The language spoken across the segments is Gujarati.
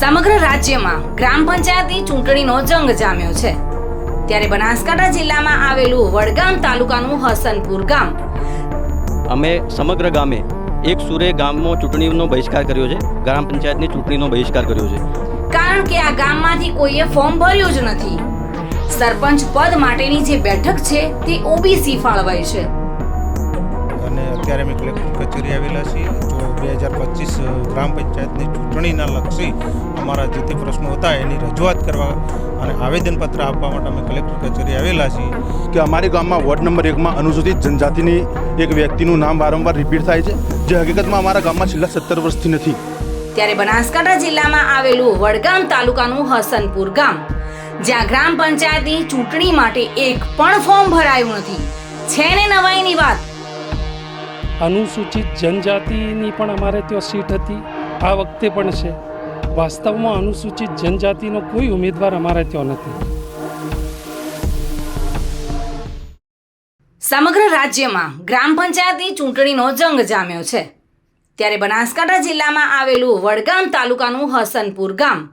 સમગ્ર રાજ્યમાં ગ્રામ પંચાયતની ચૂંટણીનો જંગ જામ્યો છે. ત્યારે બનાસકાંઠા જિલ્લામાં આવેલું વડગામ તાલુકાનું હસનપુર ગામ. અમે સમગ્ર ગામે એક સુરે ગામમાં ચૂંટણીનો બહિષ્કાર કર્યો છે. ગ્રામ પંચાયતની ચૂંટણીનો બહિષ્કાર કર્યો છે. કારણ કે આ ગામમાંથી કોઈએ ફોર્મ ભર્યું જ નથી. સરપંચ પદ માટેની જે બેઠક છે તે ઓબીસી ફાળવાઈ છે. અત્યારે અમે કલેક્ટર કચેરી આવેલા છીએ. તો બે હજાર પચીસ ગ્રામ પંચાયતની ચૂંટણીના લક્ષી અમારા જે તે પ્રશ્નો હતા એની રજૂઆત કરવા અને આવેદનપત્ર આપવા માટે અમે કલેક્ટર કચેરી આવેલા છીએ. કે અમારી ગામમાં વોર્ડ નંબર એકમાં અનુસૂચિત જનજાતિની એક વ્યક્તિનું નામ વારંવાર રિપીટ થાય છે જે હકીકતમાં અમારા ગામમાં છેલ્લા સત્તર વર્ષથી નથી. ત્યારે બનાસકાંઠા જિલ્લામાં આવેલું વડગામ તાલુકાનું હસનપુર ગામ જ્યાં ગ્રામ પંચાયતની ચૂંટણી માટે એક પણ ફોર્મ ભરાયું નથી. છે ને નવાઈની વાત અનુસૂચિત જનજાતિની પણ અમારે ત્યાં સીટ હતી. આ વખતે પણ છે. વાસ્તવમાં અનુસૂચિત જનજાતિનો કોઈ ઉમેદવાર અમારે ત્યાં નથી. સમગ્ર રાજ્યમાં ગ્રામ પંચાયતની ચૂંટણીનો જંગ જામ્યો છે. ત્યારે બનાસકાંઠા જિલ્લામાં આવેલું વડગામ તાલુકાનું હસનપુર ગામ,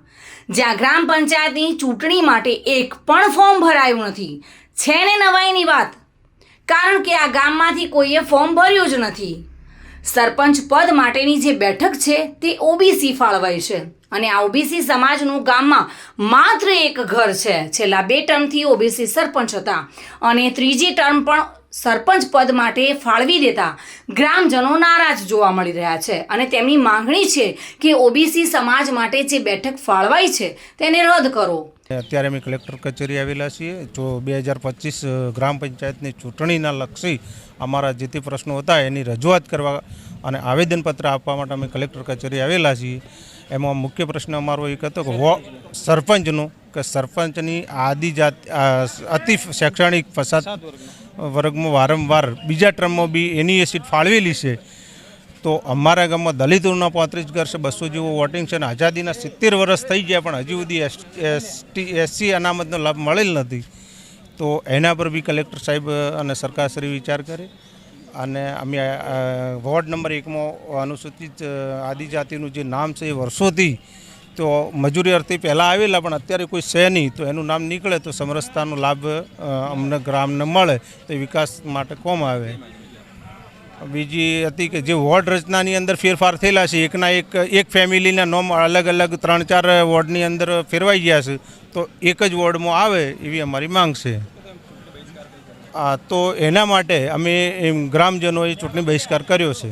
જ્યાં ગ્રામ પંચાયતની ચૂંટણી માટે એક પણ ફોર્મ ભરાયું નથી. છે ને નવાઈની વાત કારણ કે આ ગામમાંથી કોઈએ ફોર્મ ભર્યું જ નથી. સરપંચ પદ માટેની જે બેઠક છે, તે ઓબીસી ફાળવાઈ છે અને આ ઓબીસી સમાજનું ગામમાં માત્ર એક ઘર છે. છેલ્લા બે ટર્મથી ઓબીસી સરપંચ હતા અને ત્રીજી ટર્મ પણ સરપંચ પદ માટે ફાળવી દેતા ગ્રામજનો નારાજ જોવા મળી રહ્યા છે અને તેમની માંગણી છે કે ઓબીસી સમાજ માટે જે બેઠક ફાળવાઈ છે, તેને રદ કરો. અત્યારે અમે કલેક્ટર કચેરી આવેલા છીએ. જો બે હજાર પચીસ ગ્રામ પંચાયતની ચૂંટણીના લક્ષી અમારા જે તે પ્રશ્નો હતા એની રજૂઆત કરવા અને આવેદનપત્ર આપવા માટે અમે કલેક્ટર કચેરી આવેલા છીએ. એમાં મુખ્ય પ્રશ્ન અમારો એક હતો કે વો સરપંચનો, કે સરપંચની આદિજાત અતિ શૈક્ષણિક ફસાદ વર્ગમાં વારંવાર બીજા ટર્મમાં બી એની એ સીટ ફાળવેલી છે. તો અમારા ગામમાં દલિતોના પાંત્રીસ ઘર છે બસો જેવું વોટિંગ છે અને આઝાદીના સિત્તેર વર્ષ થઈ ગયા પણ હજી સુધી એસટી, એસસી અનામતનો લાભ મળેલ નથી. તો એના પર બી કલેક્ટર સાહેબ અને સરકારશ્રી વિચાર કરે અને અમે વોર્ડ નંબર એકમાં અનુસૂચિત આદિજાતિનું જે નામ છે એ વર્ષોથી તો મજૂરી અર્થે પહેલાં આવેલા પણ અત્યારે કોઈ છે નહીં. તો એનું નામ નીકળે તો સમરસતાનો લાભ અમને ગ્રામને મળે તો વિકાસ માટે કોમ આવે. બીજી હતી કે જે વોર્ડ રચનાની અંદર ફેરફાર થયેલા છે, એકના એક એક ફેમિલીના નોમ અલગ અલગ ત્રણ ચાર વોર્ડની અંદર ફેરવાઈ ગયા છે, તો એક જ વોર્ડમાં આવે એવી અમારી માંગ છે. આ તો એના માટે અમે એમ ગ્રામજનોએ ચૂંટણી બહિષ્કાર કર્યો છે.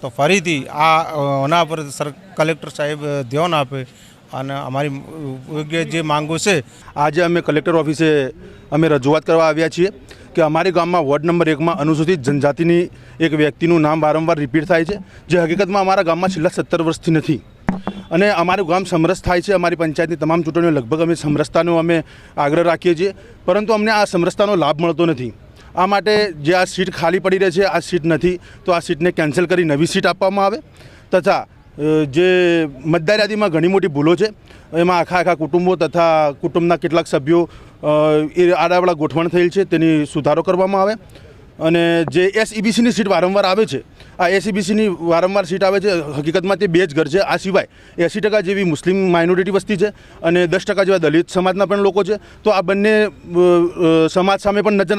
તો ફરીથી આ આના પર સર, કલેક્ટર સાહેબ ધ્યાન આપે અને અમારી યોગ્ય જે માંગો છે. આજે અમે કલેક્ટર ઓફિસે અમે રજૂઆત કરવા આવ્યા છીએ. કે અમારી ગામમાં વોર્ડ નંબર એકમાં અનુસૂચિત જનજાતિની એક વ્યક્તિનું નામ વારંવાર રિપીટ થાય છે, જે હકીકતમાં અમારા ગામમાં છેલ્લા સત્તર વર્ષથી નથી. અને અમારું ગામ સમરસ થાય છે, અમારી પંચાયતની તમામ ચૂંટણીઓ લગભગ અમે સમરસતાનો અમે આગ્રહ રાખીએ છીએ, પરંતુ અમને આ સમરસતાનો લાભ મળતો નથી. આ માટે જે આ સીટ ખાલી પડી રહી છે, આ સીટ નથી, તો આ સીટને કેન્સલ કરી નવી સીટ આપવામાં આવે, તથા જે મતદાર યાદીમાં ઘણી મોટી ભૂલો છે. એમાં આખા આખા કુટુંબો તથા કુટુંબના કેટલાક સભ્યો એ આડાવાળા ગોઠવણ થયેલ છે, તેની સુધારો કરવામાં આવે. અને જે એસઈબીસીની સીટ વારંવાર આવે છે, આ એસઈબીસીની વારંવાર સીટ આવે છે, હકીકતમાં તે બે જ ઘર છે. આ સિવાય એંસી ટકા જેવી મુસ્લિમ માઇનોરિટી વસ્તી છે અને દસ ટકા જેવા દલિત સમાજના પણ લોકો છે. તો આ બંને સમાજ સામે પણ નજર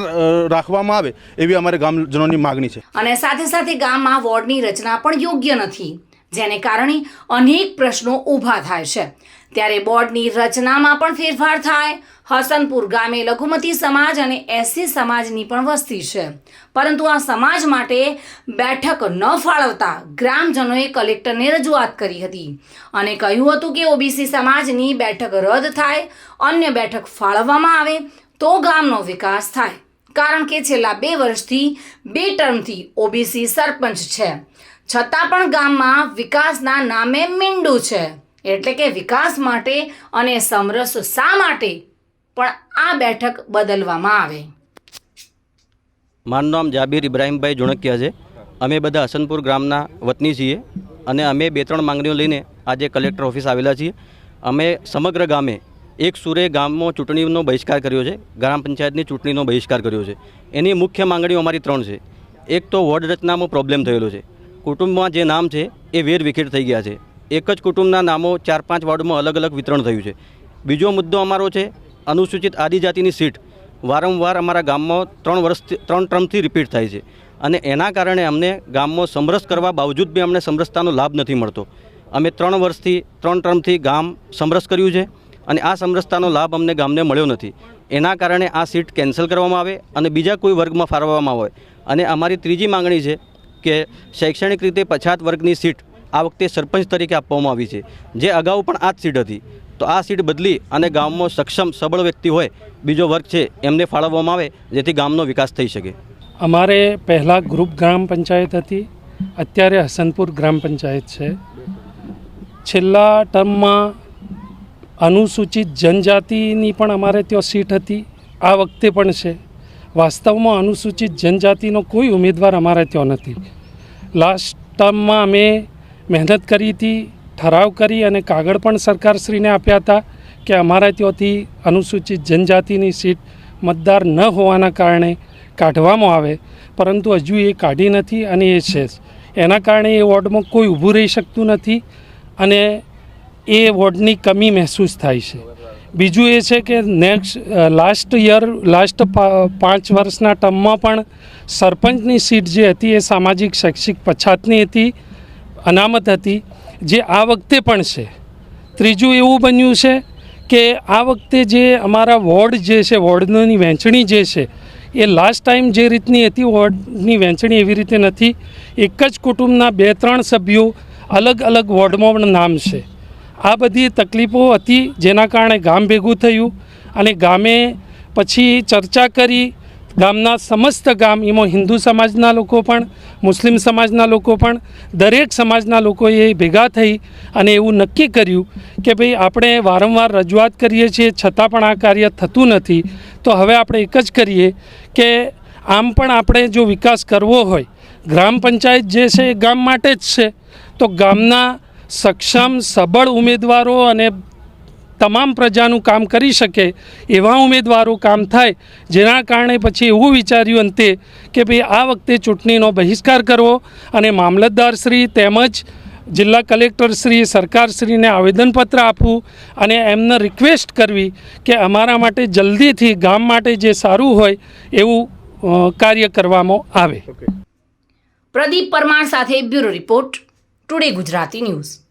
રાખવામાં આવે એવી અમારે ગામજનોની માગણી છે. અને સાથે સાથે ગામમાં વોર્ડની રચના પણ યોગ્ય નથી. જેને કારણે અનેક પ્રશ્નો ઊભા થાય છે. ત્યારે બોર્ડની રચનામાં પણ ફેરફાર થાય. હસનપુર ગામે લઘુમતી સમાજ અને એસસી સમાજની પણ વસ્તી છે. પરંતુ આ સમાજ માટે બેઠક ન ફાળવતા ગ્રામજનોએ કલેક્ટરને રજૂઆત કરી હતી અને કહ્યું હતું કે ઓબીસી સમાજની બેઠક રદ થાય, અન્ય બેઠક ફાળવવામાં આવે તો ગામનો વિકાસ થાય. કારણ કે છેલ્લા બે વર્ષથી બે ટર્મથી ઓબીસી સરપંચ છે. છતાં પણ ગામમાં વિકાસના નામે મીંડું છે. એટલે કે વિકાસ માટે અને સમરસ શા માટે? પણ આ બેઠક બદલવામાં આવે. મારું નામ જાબીર ઇબ્રાહીમભાઈ જોણકિયા છે. અમે બધા હસનપુર ગ્રામના વતની છીએ અને અમે બે ત્રણ માંગણીઓ લઈને આજે કલેક્ટર ઓફિસ આવેલા છીએ. અમે સમગ્ર ગામે એક સુરે ગામમાં ચૂંટણીનો બહિષ્કાર કર્યો છે. ગ્રામ પંચાયતની ચૂંટણીનો બહિષ્કાર કર્યો છે. એની મુખ્ય માંગણીઓ અમારી ત્રણ છે. એક તો વોર્ડ રચનામાં પ્રોબ્લેમ થયેલો છે. કુટુંબમાં જે નામ છે, એ વેર વિખેર થઈ ગયા છે. એક જ કુટુંબના નામો ચાર પાંચ વોર્ડમાં અલગ અલગ વિતરણ થયું છે. બીજો મુદ્દો અમારો છે, અનુસૂચિત આદિજાતિની સીટ. વારંવાર અમારા ગામમાં ત્રણ વર્ષથી ત્રણ ટર્મથી રિપીટ થાય છે. અને એના કારણે અમને ગામમાં સમરસ કરવા બાવજૂદ બી અમને સમરસતાનો લાભ નથી મળતો. અમે ત્રણ વર્ષથી, ત્રણ ટર્મથી ગામ સમરસ કર્યું છે અને આ સમરસતાનો લાભ અમને ગામને મળ્યો નથી. એના કારણે આ સીટ કેન્સલ કરવામાં આવે અને બીજા કોઈ વર્ગમાં ફાળવવામાં આવે. અને અમારી ત્રીજી માંગણી છે કે શૈક્ષણિક રીતે પછાત વર્ગની સીટ આ વખતે સરપંચ તરીકે આપવામાં આવી છે. જે અગાઉ પણ આ જ સીટ હતી. તો આ સીટ બદલી અને ગામમાં સક્ષમ, સબળ વ્યક્તિ હોય બીજો વર્ગ છે, એમને ફાળવવામાં આવે, જેથી ગામનો વિકાસ થઈ શકે. અમારે પહેલાં ગ્રુપ ગ્રામ પંચાયત હતી. અત્યારે હસનપુર ગ્રામ પંચાયત છે. છેલ્લા ટર્મમાં અનુસૂચિત જનજાતિની પણ અમારે ત્યાં સીટ હતી. આ વખતે પણ છે. વાસ્તવમાં અનુસૂચિત જનજાતિનો કોઈ ઉમેદવાર અમારે ત્યાં નથી. લાસ્ટ ટર્મમાં અમે મહેનત કરી હતી, ઠરાવ કરી અને કાગળ પણ સરકારશ્રીને આપ્યા હતા કે અમારા ત્યાંથી અનુસૂચિત જનજાતિની સીટ મતદાર ન હોવાના કારણે કાઢવામાં આવે. પરંતુ હજુ એ કાઢી નથી અને એ છે એના કારણે એ વોર્ડમાં કોઈ ઊભું રહી શકતું નથી અને એ વોર્ડની કમી મહેસૂસ થાય છે. બીજું એ છે કે નેક્સ્ટ લાસ્ટ યર લાસ્ટ પાંચ વર્ષના ટર્મમાં પણ સરપંચની સીટ જે હતી એ સામાજિક, શૈક્ષિક પછાતની હતી, અનામત હતી, જે આ વખતે પણ છે. ત્રીજું એવું બન્યું છે કે આ વખતે જે અમારા વોર્ડ જે છે, વોર્ડની વહેંચણી જે છે, એ લાસ્ટ ટાઈમ જે રીતની હતી, વોર્ડની વહેંચણી એવી રીતે નથી. એક જ કુટુંબના બે, ત્રણ સભ્યો અલગ અલગ વોર્ડમાં પણ નામ છે. આ બધી તકલીફો હતી જેના કારણે ગામ ભેગું થયું અને ગામે પછી ચર્ચા કરી. ગામના સમસ્ત ગામ એમાં હિન્દુ સમાજના લોકો પણ, મુસ્લિમ સમાજના લોકો પણ, દરેક સમાજના લોકોએ ભેગા થઈ અને એવું નક્કી કર્યું કે ભાઈ આપણે વારંવાર રજૂઆત કરીએ છીએ, છતાં પણ આ કાર્ય થતું નથી. તો હવે આપણે એક જ કરીએ કે આમ પણ આપણે જો વિકાસ કરવો હોય, ગ્રામ પંચાયત જે છે એ ગામ માટે જ છે. તો ગામના સક્ષમ, સબળ ઉમેદવારો અને તમામ પ્રજાનું કામ કરી શકે એવા ઉમેદવારો કામ થાય. જેના કારણે પછી એવું વિચાર્યું અંતે કે ભાઈ આ વખતે ચૂંટણીનો બહિષ્કાર કરવો અને મામલતદારશ્રી તેમજ જિલ્લા કલેક્ટરશ્રી સરકારશ્રીને આવેદનપત્ર આપવું અને એમને રિક્વેસ્ટ કરવી કે અમારા માટે જલ્દીથી ગામ માટે જે સારું હોય એવું કાર્ય કરવામાં આવે. પ્રદીપ પરમાર સાથે bureau report. Today Gujarati news.